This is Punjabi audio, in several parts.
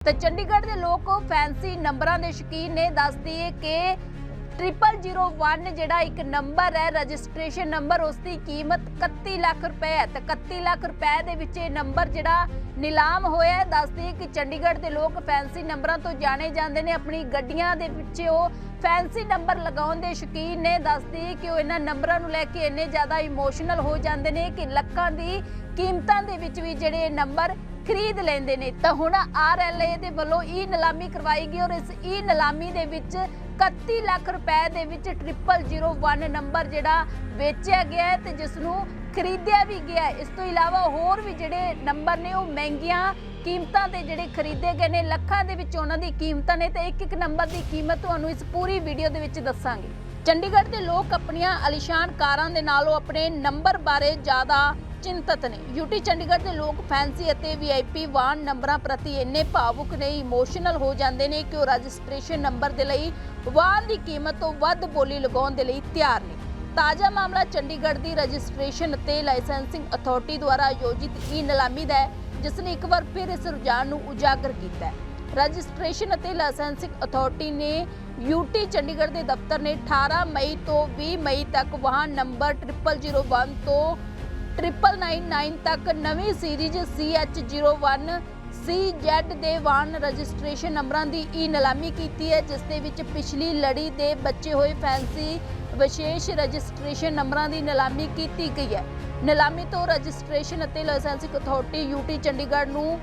ਤੇ ਚੰਡੀਗੜ੍ਹ ਦੇ ਲੋਕ ਫੈਂਸੀ ਨੰਬਰਾਂ ਦੇ ਸ਼ੌਕੀਨ ਨੇ ਦੱਸਦੀ ਹੈ ਕਿ 0001 ਜਿਹੜਾ ਇੱਕ ਨੰਬਰ ਹੈ, ਰਜਿਸਟ੍ਰੇਸ਼ਨ ਨੰਬਰ ਉਸ ਦੀ ਕੀਮਤ 31 ਲੱਖ ਰੁਪਏ ਹੈ। ਤੇ 31 ਲੱਖ ਰੁਪਏ ਦੇ ਵਿੱਚ ਇਹ ਨੰਬਰ ਜਿਹੜਾ ਨਿਲਾਮ ਹੋਇਆ ਹੈ। ਦੱਸਦੀ ਹੈ ਕਿ ਚੰਡੀਗੜ੍ਹ ਦੇ ਲੋਕ ਫੈਂਸੀ ਨੰਬਰਾਂ ਤੋਂ ਜਾਣੇ ਜਾਂਦੇ ਨੇ, ਆਪਣੀ ਗੱਡੀਆਂ ਦੇ ਵਿੱਚ ਉਹ ਫੈਂਸੀ ਨੰਬਰ ਲਗਾਉਣ ਦੇ ਸ਼ੌਕੀਨ ਨੇ। ਦੱਸਦੀ ਹੈ ਕਿ ਉਹ ਇਹਨਾਂ ਨੰਬਰਾਂ ਨੂੰ ਲੈ ਕੇ ਇੰਨੇ ਜ਼ਿਆਦਾ ਇਮੋਸ਼ਨਲ ਹੋ ਜਾਂਦੇ ਨੇ ਕਿ ਲੱਖਾਂ ਦੀ ਕੀਮਤਾਂ ਦੇ ਵਿੱਚ ਵੀ ਜਿਹੜੇ ਇਹ ਨੰਬਰ ਖਰੀਦ ਲੈਂਦੇ ਨੇ। ਤਾਂ ਹੁਣ ਆਰਐਲਏ ਦੇ ਵੱਲੋਂ ਇਹ ਨਿਲਾਮੀ ਕਰਵਾਈ ਗਈ ਔਰ ਇਸ ਇਹ ਨਿਲਾਮੀ ਦੇ ਵਿੱਚ 31 ਲੱਖ ਰੁਪਏ ਦੇ ਵਿੱਚ 0001 ਨੰਬਰ ਜਿਹੜਾ ਵੇਚਿਆ ਗਿਆ ਹੈ ਤੇ ਜਿਸ ਨੂੰ ਖਰੀਦਿਆ ਵੀ ਗਿਆ ਇਸ ਤੋਂ ਇਲਾਵਾ ਹੋਰ ਵੀ ਜਿਹੜੇ ਨੰਬਰ ਨੇ ਉਹ ਮਹਿੰਗੀਆਂ ਕੀਮਤਾਂ ਤੇ ਜਿਹੜੇ ਖਰੀਦੇ ਗਏ ਨੇ। ਲੱਖਾਂ ਦੇ ਵਿੱਚ ਉਹਨਾਂ ਦੀ ਕੀਮਤਾਂ ਨੇ ਤੇ ਇੱਕ ਇੱਕ ਨੰਬਰ ਦੀ ਕੀਮਤ ਤੁਹਾਨੂੰ ਇਸ ਪੂਰੀ ਵੀਡੀਓ ਦੇ ਵਿੱਚ ਦੱਸਾਂਗੇ। ਚੰਡੀਗੜ੍ਹ ਦੇ ਲੋਕ ਆਪਣੀਆਂ ਅਲੀਸ਼ਾਨ ਕਾਰਾਂ ਦੇ ਨਾਲੋਂ ਆਪਣੇ ਨੰਬਰ ਬਾਰੇ ਜ਼ਿਆਦਾ ਚਿੰਤਤ ਨੇ। ਯੂਟੀ ਚੰਡੀਗੜ੍ਹ ਦੇ ਲੋਕ ਫੈਂਸੀ ਅਤੇ ਵੀਆਈਪੀ ਵਾਹਨ ਨੰਬਰਾਂ ਪ੍ਰਤੀ ਇੰਨੇ ਭਾਵੁਕ ਨੇ, ਇਮੋਸ਼ਨਲ ਹੋ ਜਾਂਦੇ ਨੇ ਕਿ ਉਹ ਰਜਿਸਟ੍ਰੇਸ਼ਨ ਨੰਬਰ ਦੇ ਲਈ ਵਾਹਨ ਦੀ ਕੀਮਤ ਤੋਂ ਵੱਧ ਬੋਲੀ ਲਗਾਉਣ ਦੇ ਲਈ ਤਿਆਰ ਨੇ। ਤਾਜ਼ਾ ਮਾਮਲਾ ਚੰਡੀਗੜ੍ਹ ਦੀ ਰਜਿਸਟ੍ਰੇਸ਼ਨ ਅਤੇ ਲਾਇਸੈਂਸਿੰਗ ਅਥਾਰਟੀ ਦੁਆਰਾ ਆਯੋਜਿਤ ਈ ਨਿਲਾਮੀ ਦਾ ਹੈ, ਜਿਸ ਨੇ ਇੱਕ ਵਾਰ ਫਿਰ ਇਸ ਰੁਝਾਨ ਨੂੰ ਉਜਾਗਰ ਕੀਤਾ ਹੈ। ਰਜਿਸਟ੍ਰੇਸ਼ਨ ਅਤੇ ਲਾਇਸੈਂਸਿੰਗ ਅਥਾਰਟੀ ਨੇ ਯੂਟੀ ਚੰਡੀਗੜ੍ਹ ਦੇ ਦਫ਼ਤਰ ਨੇ 18 ਮਈ ਤੋਂ 20 ਮਈ ਤੱਕ ਵਾਹਨ ਨੰਬਰ 0001 ਤੋਂ 9999 ਤੱਕ ਨਵੀਂ ਸੀਰੀਜ਼ CH01 CZ ਦੇ ਵਾਹਨ ਰਜਿਸਟ੍ਰੇਸ਼ਨ ਨੰਬਰਾਂ ਦੀ ਈ ਨਿਲਾਮੀ ਕੀਤੀ ਹੈ, ਜਿਸ ਦੇ ਵਿੱਚ ਪਿਛਲੀ ਲੜੀ ਦੇ ਬਚੇ ਹੋਏ ਫੈਂਸੀ ਵਿਸ਼ੇਸ਼ ਰਜਿਸਟ੍ਰੇਸ਼ਨ ਨੰਬਰਾਂ ਦੀ ਨਿਲਾਮੀ ਕੀਤੀ ਗਈ ਹੈ। ਨਿਲਾਮੀ ਤੋਂ ਰਜਿਸਟ੍ਰੇਸ਼ਨ ਅਤੇ ਲਾਇਸੈਂਸਿੰਗ ਅਥਾਰਟੀ ਯੂਟੀ ਚੰਡੀਗੜ੍ਹ ਨੂੰ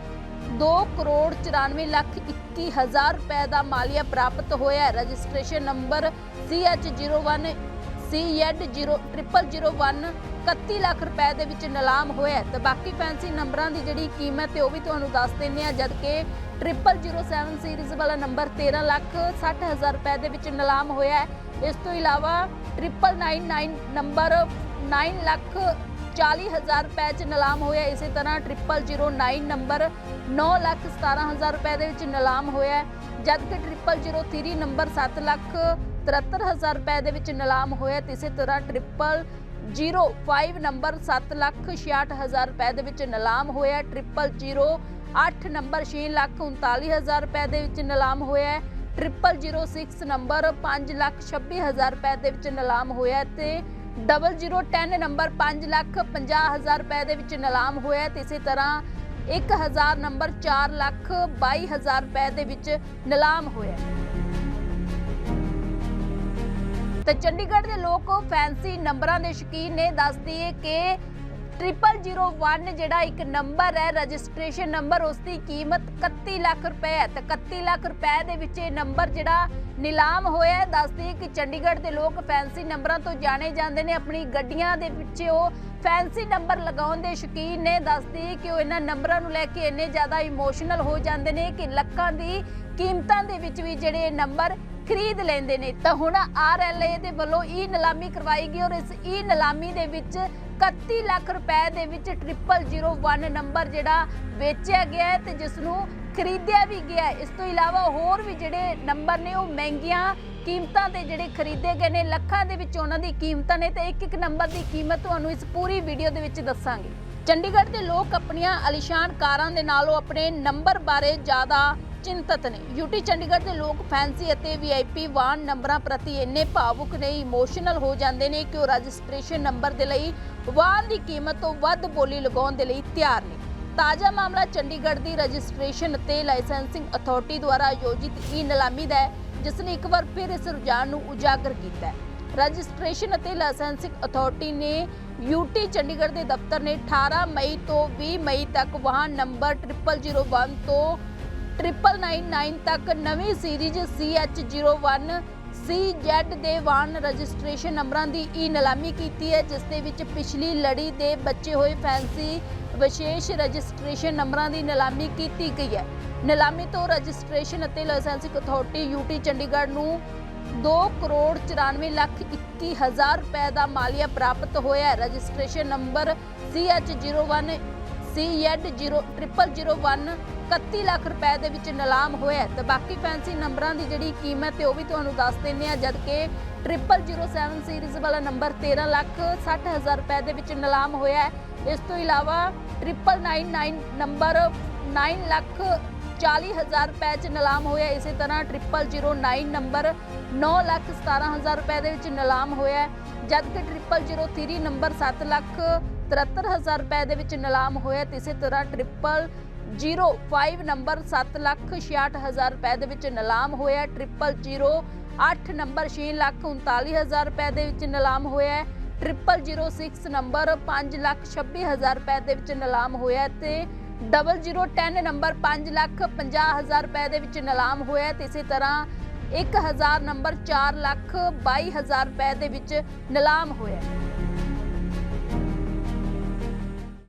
2 ਕਰੋੜ 94 ਲੱਖ 21 ਹਜ਼ਾਰ ਰੁਪਏ ਦਾ ਮਾਲੀਆ ਪ੍ਰਾਪਤ ਹੋਇਆ ਹੈ। Registration number CH01 CZ0001 31 lakh ਰੁਪਏ ਦੇ ਵਿੱਚ ਨਿਲਾਮ ਹੋਇਆ ਹੈ। ਤੇ ਬਾਕੀ ਫੈਂਸੀ ਨੰਬਰਾਂ ਦੀ ਜਿਹੜੀ ਕੀਮਤ ਹੈ, ਉਹ ਵੀ ਤੁਹਾਨੂੰ ਦੱਸ ਦਿੰਨੇ ਆ ਜਦ ਕਿ 0007 ਸੀਰੀਜ਼ ਵਾਲਾ ਨੰਬਰ 13 ਲੱਖ 60 ਹਜ਼ਾਰ ਰੁਪਏ ਦੇ ਵਿੱਚ ਨਿਲਾਮ ਹੋਇਆ ਹੈ। ਇਸ ਤੋਂ ਇਲਾਵਾ 9999 ਨੰਬਰ 9 ਲੱਖ 40 ਹਜ਼ਾਰ ਰੁਪਏ ਚ ਨਿਲਾਮ ਹੋਇਆ ਇਸੇ ਤਰ੍ਹਾਂ 0009 ਨੰਬਰ 9 ਲੱਖ 17 ਹਜ਼ਾਰ ਰੁਪਏ ਦੇ ਵਿੱਚ ਨਿਲਾਮ ਹੋਇਆ ਹੈ। ਜਦ ਕਿ 0003 ਨੰਬਰ 7 ਲੱਖ 73 ਹਜ਼ਾਰ ਰੁਪਏ ਦੇ ਵਿੱਚ ਨਿਲਾਮ ਹੋਇਆ ਤੇ ਇਸੇ ਤਰ੍ਹਾਂ 0005 ਨੰਬਰ 7 ਲੱਖ 66 ਹਜ਼ਾਰ ਰੁਪਏ ਦੇ ਵਿੱਚ ਨਿਲਾਮ ਹੋਇਆ 0008 ਨੰਬਰ 6 ਲੱਖ 39 ਹਜ਼ਾਰ ਰੁਪਏ ਦੇ ਵਿੱਚ ਨਿਲਾਮ ਹੋਇਆ ਹੈ। 0006 ਨੰਬਰ 5 ਲੱਖ 26 ਹਜ਼ਾਰ ਰੁਪਏ ਦੇ ਵਿੱਚ ਨਿਲਾਮ ਹੋਇਆ ਤੇ 0010 ਨੰਬਰ 5 ਲੱਖ 50 ਹਜ਼ਾਰ ਰੁਪਏ ਦੇ ਵਿੱਚ ਨਿਲਾਮ ਹੋਇਆ ਤੇ ਇਸੇ ਤਰ੍ਹਾਂ 1000 ਨੰਬਰ 4 ਲੱਖ 22 ਹਜ਼ਾਰ ਰੁਪਏ ਦੇ ਵਿੱਚ ਨਿਲਾਮ ਹੋਇਆ ਤੇ ਚੰਡੀਗੜ੍ਹ ਦੇ ਲੋਕ ਫੈਂਸੀ ਨੰਬਰਾਂ ਦੇ ਸ਼ੌਕੀਨ ਨੇ ਦੱਸਦੀ ਹੈ ਕਿ 0001 ਜਿਹੜਾ ਇੱਕ ਨੰਬਰ ਹੈ ਰਜਿਸਟ੍ਰੇਸ਼ਨ ਨੰਬਰ ਉਸ ਦੀ ਕੀਮਤ 31 ਲੱਖ ਰੁਪਏ ਹੈ। ਤੇ 31 ਲੱਖ ਰੁਪਏ ਦੇ ਵਿੱਚ ਇਹ ਨੰਬਰ ਜਿਹੜਾ ਨਿਲਾਮ ਹੋਇਆ ਦੱਸਦੀ ਹੈ ਕਿ ਚੰਡੀਗੜ੍ਹ ਦੇ ਲੋਕ ਫੈਂਸੀ ਨੰਬਰਾਂ ਤੋਂ ਜਾਣੇ ਜਾਂਦੇ ਨੇ। ਆਪਣੀ ਗੱਡੀਆਂ ਦੇ ਵਿੱਚ ਉਹ ਫੈਂਸੀ ਨੰਬਰ ਲਗਾਉਣ ਦੇ ਸ਼ੌਕੀਨ ਨੇ। ਦੱਸਦੀ ਕਿ ਉਹ ਇਹਨਾਂ ਨੰਬਰਾਂ ਨੂੰ ਲੈ ਕੇ ਇੰਨੇ ਜ਼ਿਆਦਾ ਇਮੋਸ਼ਨਲ ਹੋ ਜਾਂਦੇ ਨੇ ਕਿ ਲੱਖਾਂ ਦੀ ਕੀਮਤਾਂ ਦੇ ਵਿੱਚ ਵੀ ਜਿਹੜੇ ਨੰਬਰ ਖਰੀਦ ਲੈਂਦੇ ਨੇ, ਤਾਂ ਹੁਣ ਆਰਐਲਏ ਦੇ ਵੱਲੋਂ ਇਹ ਨਿਲਾਮੀ ਕਰਵਾਈ ਗਈ ਔਰ ਇਸ ਇਹ ਨਿਲਾਮੀ ਦੇ ਵਿੱਚ 31 ਲੱਖ ਰੁਪਏ ਦੇ ਵਿੱਚ 0001 ਨੰਬਰ ਜਿਹੜਾ ਵੇਚਿਆ ਗਿਆ ਤੇ ਜਿਸ ਨੂੰ ਖਰੀਦਿਆ ਵੀ ਗਿਆ ਇਸ ਤੋਂ ਇਲਾਵਾ ਹੋਰ ਵੀ ਜਿਹੜੇ ਨੰਬਰ ਨੇ, ਉਹ ਮਹਿੰਗੀਆਂ ਕੀਮਤਾਂ ਤੇ ਜਿਹੜੇ ਖਰੀਦੇ ਗਏ ਨੇ, ਲੱਖਾਂ ਦੇ ਵਿੱਚ ਉਹਨਾਂ ਦੀ ਕੀਮਤਾਂ ਨੇ ਤੇ ਇੱਕ ਇੱਕ ਨੰਬਰ ਦੀ ਕੀਮਤ ਤੁਹਾਨੂੰ ਇਸ ਪੂਰੀ ਵੀਡੀਓ ਦੇ ਵਿੱਚ ਦੱਸਾਂਗੇ। ਚੰਡੀਗੜ੍ਹ ਦੇ ਲੋਕ ਆਪਣੀਆਂ ਅਲੀਸ਼ਾਨ ਕਾਰਾਂ ਦੇ ਨਾਲੋਂ ਆਪਣੇ ਨੰਬਰ ਬਾਰੇ ਜ਼ਿਆਦਾ ਚਿੰਤਤ ਨੇ। ਯੂਟੀ ਚੰਡੀਗੜ੍ਹ ਦੇ ਲੋਕ ਫੈਂਸੀ ਅਤੇ ਵੀਆਈਪੀ ਵਾਹਨ ਨੰਬਰਾਂ ਪ੍ਰਤੀ ਇੰਨੇ ਭਾਵੁਕ ਨੇ, ਇਮੋਸ਼ਨਲ ਹੋ ਜਾਂਦੇ ਨੇ ਕਿ ਉਹ ਰਜਿਸਟ੍ਰੇਸ਼ਨ ਨੰਬਰ ਦੇ ਲਈ ਵਾਹਨ ਦੀ ਕੀਮਤ ਤੋਂ ਵੱਧ ਬੋਲੀ ਲਗਾਉਣ ਦੇ ਲਈ ਤਿਆਰ ਨੇ। ਤਾਜ਼ਾ ਮਾਮਲਾ ਚੰਡੀਗੜ੍ਹ ਦੀ ਰਜਿਸਟ੍ਰੇਸ਼ਨ ਅਤੇ ਲਾਇਸੈਂਸਿੰਗ ਅਥਾਰਟੀ ਦੁਆਰਾ ਆਯੋਜਿਤ ਈ ਨਿਲਾਮੀ ਦਾ ਹੈ, ਜਿਸ ਨੇ ਇੱਕ ਵਾਰ ਫਿਰ ਇਸ ਰੁਝਾਨ ਨੂੰ ਉਜਾਗਰ ਕੀਤਾ ਹੈ। ਰਜਿਸਟ੍ਰੇਸ਼ਨ ਅਤੇ ਲਾਇਸੈਂਸਿੰਗ ਅਥਾਰਟੀ ਨੇ ਯੂਟੀ ਚੰਡੀਗੜ੍ਹ ਦੇ ਦਫ਼ਤਰ ਨੇ 18 ਮਈ ਤੋਂ 20 ਮਈ ਤੱਕ ਵਾਹਨ ਨੰਬਰ 0001 ਤੋਂ 9999 ਤੱਕ ਨਵੀਂ ਸੀਰੀਜ਼ CH01 CZ ਦੇ ਵਾਹਨ ਰਜਿਸਟ੍ਰੇਸ਼ਨ ਨੰਬਰਾਂ ਦੀ ਈ ਨਿਲਾਮੀ ਕੀਤੀ ਹੈ, ਜਿਸ ਦੇ ਵਿੱਚ ਪਿਛਲੀ ਲੜੀ ਦੇ ਬਚੇ ਹੋਏ ਫੈਂਸੀ ਵਿਸ਼ੇਸ਼ ਰਜਿਸਟ੍ਰੇਸ਼ਨ ਨੰਬਰਾਂ ਦੀ ਨਿਲਾਮੀ ਕੀਤੀ ਗਈ ਹੈ। ਨਿਲਾਮੀ ਤੋਂ ਰਜਿਸਟ੍ਰੇਸ਼ਨ ਅਤੇ ਲਾਇਸੈਂਸਿੰਗ ਅਥਾਰਟੀ ਯੂਟੀ ਚੰਡੀਗੜ੍ਹ ਨੂੰ 2 ਕਰੋੜ 94 ਲੱਖ 21 ਹਜ਼ਾਰ ਰੁਪਏ ਦਾ ਮਾਲੀਆ ਪ੍ਰਾਪਤ ਹੋਇਆ ਹੈ। Registration number CH01 CZ0001 31 lakh ਰੁਪਏ ਦੇ ਵਿੱਚ ਨਿਲਾਮ ਹੋਇਆ ਹੈ। ਤੇ ਬਾਕੀ ਫੈਂਸੀ ਨੰਬਰਾਂ ਦੀ ਜਿਹੜੀ ਕੀਮਤ ਹੈ, ਉਹ ਵੀ ਤੁਹਾਨੂੰ ਦੱਸ ਦਿੰਨੇ ਆ ਜਦ ਕਿ 0007 ਸੀਰੀਜ਼ ਵਾਲਾ ਨੰਬਰ 13 ਲੱਖ 60 ਹਜ਼ਾਰ ਰੁਪਏ ਦੇ ਵਿੱਚ ਨਿਲਾਮ ਹੋਇਆ ਹੈ। ਇਸ ਤੋਂ ਇਲਾਵਾ 9999 ਨੰਬਰ 9 ਲੱਖ 40000 ਰੁਪਏ 'ਚ ਨਿਲਾਮ ਹੋਇਆ ਇਸੇ ਤਰ੍ਹਾਂ 0009 ਨੰਬਰ 917000 ਰੁਪਏ ਦੇ ਵਿੱਚ ਨਿਲਾਮ ਹੋਇਆ ਹੈ। ਜਦਕਿ 0003 ਨੰਬਰ 7 ਲੱਖ 73000 ਰੁਪਏ ਦੇ ਵਿੱਚ ਨਿਲਾਮ ਹੋਇਆ ਤੇ ਇਸੇ ਤਰ੍ਹਾਂ 0005 ਨੰਬਰ 7 ਲੱਖ 66000 ਰੁਪਏ ਦੇ ਵਿੱਚ ਨਿਲਾਮ ਹੋਇਆ 0008 ਨੰਬਰ 6 ਲੱਖ 39000 ਰੁਪਏ ਦੇ ਵਿੱਚ ਨਿਲਾਮ ਹੋਇਆ ਹੈ। 0006 ਨੰਬਰ 5 ਲੱਖ 26000 ਰੁਪਏ ਦੇ ਵਿੱਚ ਨਿਲਾਮ ਹੋਇਆ ਹੈ ਤੇ 0010 ਨੰਬਰ 5 ਲੱਖ 50000 ਰੁਪਏ ਦੇ ਵਿੱਚ ਨਿਲਾਮ ਹੋਇਆ ਤੇ ਇਸੇ ਤਰ੍ਹਾਂ 1000 ਨੰਬਰ 4 ਲੱਖ 22000 ਰੁਪਏ ਦੇ ਵਿੱਚ ਨਿਲਾਮ ਹੋਇਆ